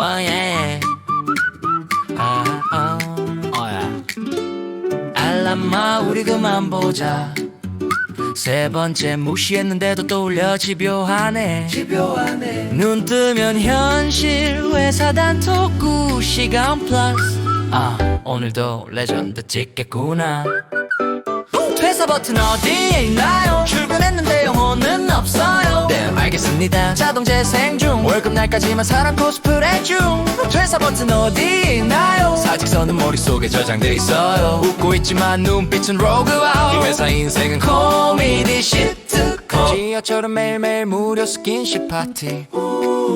와, 예. 아, 아. 어야 알람마 우리 그만 보자. 세 번째 무시했는데도 떠올려 집요하네. 눈 뜨면 현실 회사 단톡 9시간 플러스. 아 오늘도 레전드 찍겠구나. 회사 버튼 어디에 있나요? 출근했는데 영혼은 없어 알겠습니다. 자동 재생 중. 월급 날까지만 사람 코스프레 중. 회사 버튼 어디에 있나요? 사직서는 머릿속에 저장돼 있어요. 웃고 있지만 눈빛은 로그아웃. 이 회사 인생은 코미디 시트콤. 지하철은 매일매일 무료 스킨십 파티.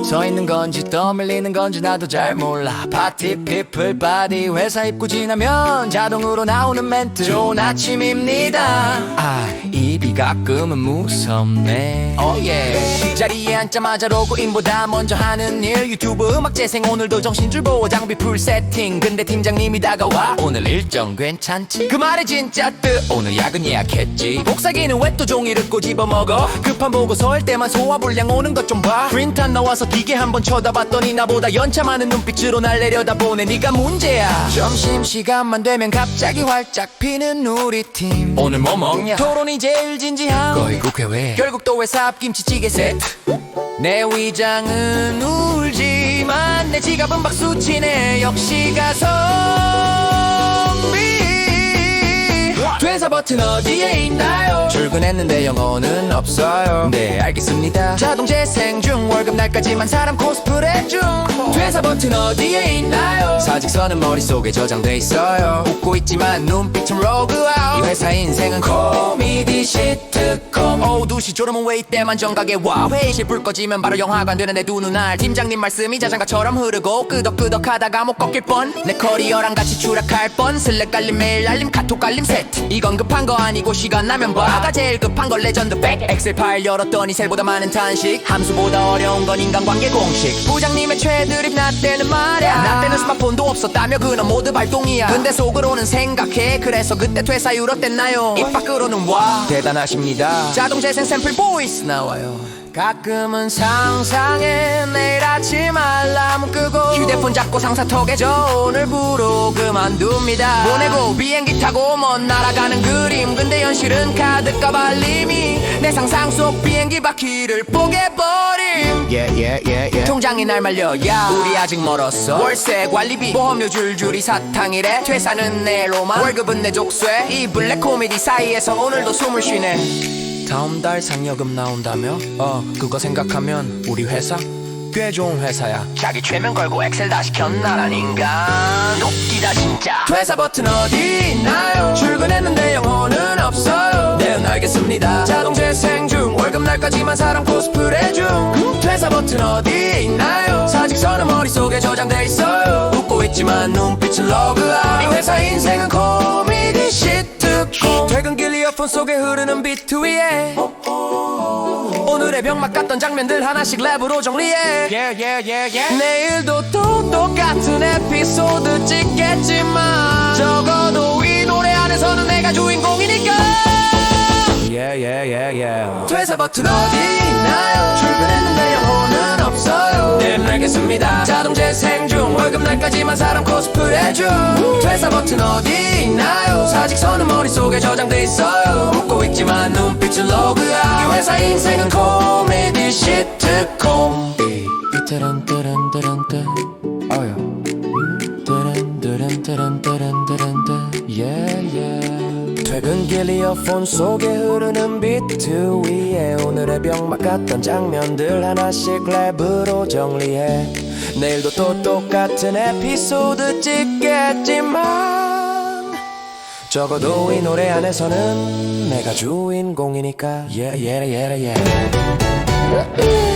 서 있는 건지 떠밀리는 건지 나도 잘 몰라. 파티 피플 바디. 회사 입구 지나면 자동으로 나오는 멘트. 좋은 아침입니다. 아 입이 가끔은 무섭네. 오예. 자리에 앉자마자 로그인보다 먼저 하는 일 유튜브 음악 재생 오늘도 정신줄 보호 장비 풀 세팅 근데 팀장님이 다가와 오늘 일정 괜찮지 그 말이 진짜 뜻 오늘 야근 예약했지 복사기는 왜 또 종이를 꼬집어 먹어 급한 보고서일 때만 소화불량 오는 것 좀봐 프린트 안 나와서 기계 한번 쳐다봤더니 나보다 연차 많은 눈빛으로 날 내려다보네 네가 문제야 점심시간만 되면 갑자기 활짝 피는 우리 팀 오늘 뭐 먹냐 토론이 제일 진지함 거의 국회회 결국 또 회사 앞 김치찌개 세트 내 위장은 울지만 내 지갑은 박수치네. 역시 가성비. 퇴사 버튼 어디에 있나요? 출근했는데 영어는 없어요. 네 알겠습니다. 자동 재생 중 월급 날까지만 사람 코스프레 중. 퇴사 버튼 어디에 있나요? 사직서는 머릿속에 저장돼 있어요. 웃고 있지만 눈빛은 로그아웃. 이 회사 인생은 코미디 시트콤. 오후 2시 졸음은 왜 이때만 정각에 와. 회의실 불 꺼지면 바로 영화관 되는 내 두 눈알. 팀장님 말씀이 자장가처럼 흐르고 끄덕끄덕 하다가 못 꺾일 뻔 내 커리어랑 같이 추락할 뻔. 슬랙 깔림 메일 알림 카톡 깔림 세트. 이건 급한 거 아니고 시간 나면 봐가 제일 급한 걸 레전드 백. 엑셀 파일 열었더니 셀보다 많은 탄식. 함수보다 어려운 건 인간관계 공식. 부장님의 최드립 나 때는 말야. 나 때는 스마트폰도 없었다며 그놈 모두 발동이야. 근데 속으로는 생각해. 그래서 그때 퇴사 유럽됐나요? 입 밖으로는 와. 대단하십니다. 자동 재생 샘플 보이스 나와요 가끔은 상상해 내일 아침 알람 끄고 휴대폰 잡고 상사톡에 저 오늘부로 그만둡니다. 보내고 비행기 타고 먼 날아가는 그림. 근데 현실은 카드값 알림이 내 상상 속 비행기 바퀴를 뽀개버림. 예예예예 통장이 날 말려. 야 우리 아직 멀었어. 월세 관리비 보험료 줄줄이 사탕이래. 퇴사는 내로만 월급은 내 족쇄. 이 블랙 코미디 사이에서 오늘도 숨을 쉬네 다음 달 상여금 나온다며? 어 그거 생각하면 우리 회사? 꽤 좋은 회사야. 자기 최면 걸고 엑셀 다 시 켰 나란 인간. 웃기다 진짜. 퇴사 버튼 어디 있나요? 출근했는데 영혼은 없어요. 네 알겠습니다. 자동 재생 중 월급 날까지만 사람 코스프레 중. 퇴사 버튼 어디 있나요? 사직서는 머릿속에 저장돼 있어요. 웃고 있지만 눈빛은 로그아웃. 이 회사 인생은 퇴근길 이어폰 속에 흐르는 비트 위에 오늘의 병맛 같던 장면들 하나씩 랩으로 정리해. 내일도 또 똑같은 에피소드 찍겠지만 적어도 이 노래 안에서는 내가 주인공이니까. 퇴사 버튼 어디 있나요? 출근했는데 영혼은 없어요. 네 알겠습니다. 자동 재생 중 월급 날까지만 사람 코스프레 중 퇴사 버튼 어디 있나요? 사직서는 머릿속에 저장돼 있어요. 웃고 있지만 눈빛은 로그아웃 이 회사 인생은 코미디 시트콤. 띠띠런 띠런 띠런 띠 어여. 띠런 띠런 띠런 띠런 띠런 띠 예예 퇴근길 이어폰 속에 흐르는 비트 위에 오늘의 병맛 같던 장면들 하나씩 랩으로 정리해 내일도 또 똑같은 에피소드 찍겠지만 적어도 이 노래 안에서는 내가 주인공이니까 yeah, yeah, yeah, yeah.